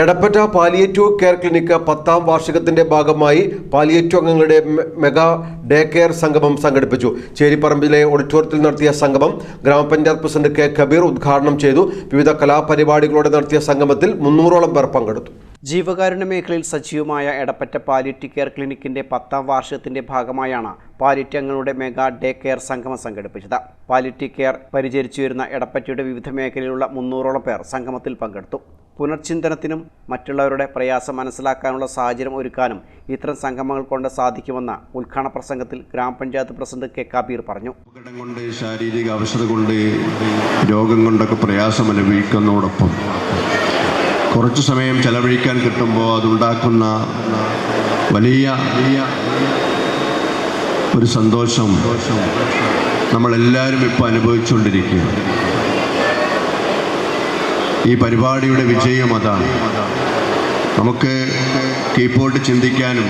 Edappatta palliative care clinic പത്താം വാർഷികത്തിന്റെ ഭാഗമായി പാലിയേറ്റീവ് അംഗങ്ങളുടെ മെഗാ ഡേ കെയർ സംഗമം സംഘടിപ്പിച്ചു. ചേരിപ്പറമ്പിലെ ഓഡിറ്റോറിയത്തിൽ നടത്തിയ സംഗമം ഗ്രാമപഞ്ചായത്ത് പ്രസിഡന്റ് കെ. കബീർ ഉദ്ഘാടനം ചെയ്തു. വിവിധ കലാപരിപാടികളോടെ നടത്തിയ സംഗമത്തിൽ മുന്നൂറോളം പേർ പങ്കെടുത്തു. ജീവകാരുണ്യ മേഖലയിൽ സജീവമായ എടപ്പറ്റ പാലിയേറ്റീവ് കെയർ ക്ലിനിക്കിന്റെ പത്താം വാർഷികത്തിന്റെ ഭാഗമായാണ് പാലിറ്റി അംഗങ്ങളുടെ മെഗാ ഡേ കെയർ സംഗമം സംഘടിപ്പിച്ചത്. പാലിറ്റി കെയർ പരിചരിച്ചു വരുന്ന എടപ്പറ്റയുടെ വിവിധ മേഖലയിലുള്ള മുന്നൂറോളം പേർ സംഗമത്തിൽ പങ്കെടുത്തു. പുനർചിന്തനത്തിനും മറ്റുള്ളവരുടെ പ്രയാസം മനസ്സിലാക്കാനുള്ള സാഹചര്യം ഒരുക്കാനും ഇത്തരം സംഗമങ്ങൾ കൊണ്ട് സാധിക്കുമെന്ന ഉദ്ഘാടന പ്രസംഗത്തിൽ ഗ്രാമപഞ്ചായത്ത് പ്രസിഡന്റ് കെ. കബീർ പറഞ്ഞു. അപകടം കൊണ്ട് ശാരീരിക അവശത കൊണ്ട് രോഗം കൊണ്ടൊക്കെ പ്രയാസം അനുഭവിക്കുന്നതോടൊപ്പം കുറച്ചു സമയം ചെലവഴിക്കാൻ കിട്ടുമ്പോൾ അതുണ്ടാക്കുന്ന വലിയ ഒരു സന്തോഷം നമ്മളെല്ലാവരും ഇപ്പോൾ അനുഭവിച്ചുകൊണ്ടിരിക്കുകയാണ്. ഈ പരിപാടിയുടെ വിജയം അതാണ്. നമുക്ക് കീപ്പോട്ട് ചിന്തിക്കാനും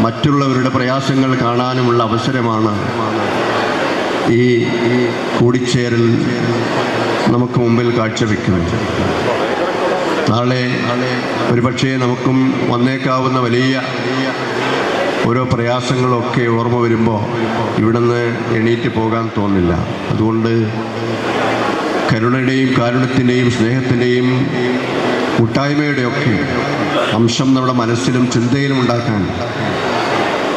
മറ്റുള്ളവരുടെ പ്രയാസങ്ങൾ കാണാനുമുള്ള അവസരമാണ് ഈ കൂടിച്ചേരൽ നമുക്ക് മുമ്പിൽ കാഴ്ചവെക്കുന്നത്. നാളെ ഒരുപക്ഷേ നമുക്കും വന്നേക്കാവുന്ന വലിയ ഓരോ പ്രയാസങ്ങളൊക്കെ ഓർമ്മ വരുമ്പോൾ ഇവിടുന്ന് എണീറ്റ് പോകാൻ തോന്നില്ല. അതുകൊണ്ട് കരുണയുടെയും കാരുണ്യത്തിന്റെയും സ്നേഹത്തിന്റെയും കൂട്ടായ്മയുടെയൊക്കെ അംശം നമ്മുടെ മനസ്സിലും ചിന്തയിലും ഉണ്ടാക്കാൻ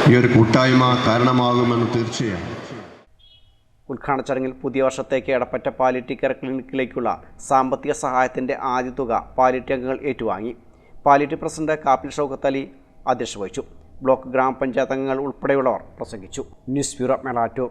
ഈ ഒരു കൂട്ടായ്മ കാരണമാകുമെന്ന് തീർച്ചയാണ് ഉദ്ഘാടന ചടങ്ങിൽ പുതിയ വർഷത്തേക്ക് എടപ്പറ്റ പാലിറ്റി കെയർ ക്ലിനിക്കിലേക്കുള്ള സാമ്പത്തിക സഹായത്തിന്റെ ആദ്യ തുക പാലിറ്റി അംഗങ്ങൾ ഏറ്റുവാങ്ങി. പാലിറ്റി പ്രസിഡന്റ് കാപ്പിൽ ഷൗക്കത്ത് അലി അധ്യക്ഷത വഹിച്ചു. ബ്ലോക്ക് ഗ്രാമപഞ്ചായത്ത് അംഗങ്ങൾ ഉൾപ്പെടെയുള്ളവർ പ്രസംഗിച്ചു. News bureau മേളാറ്റൂർ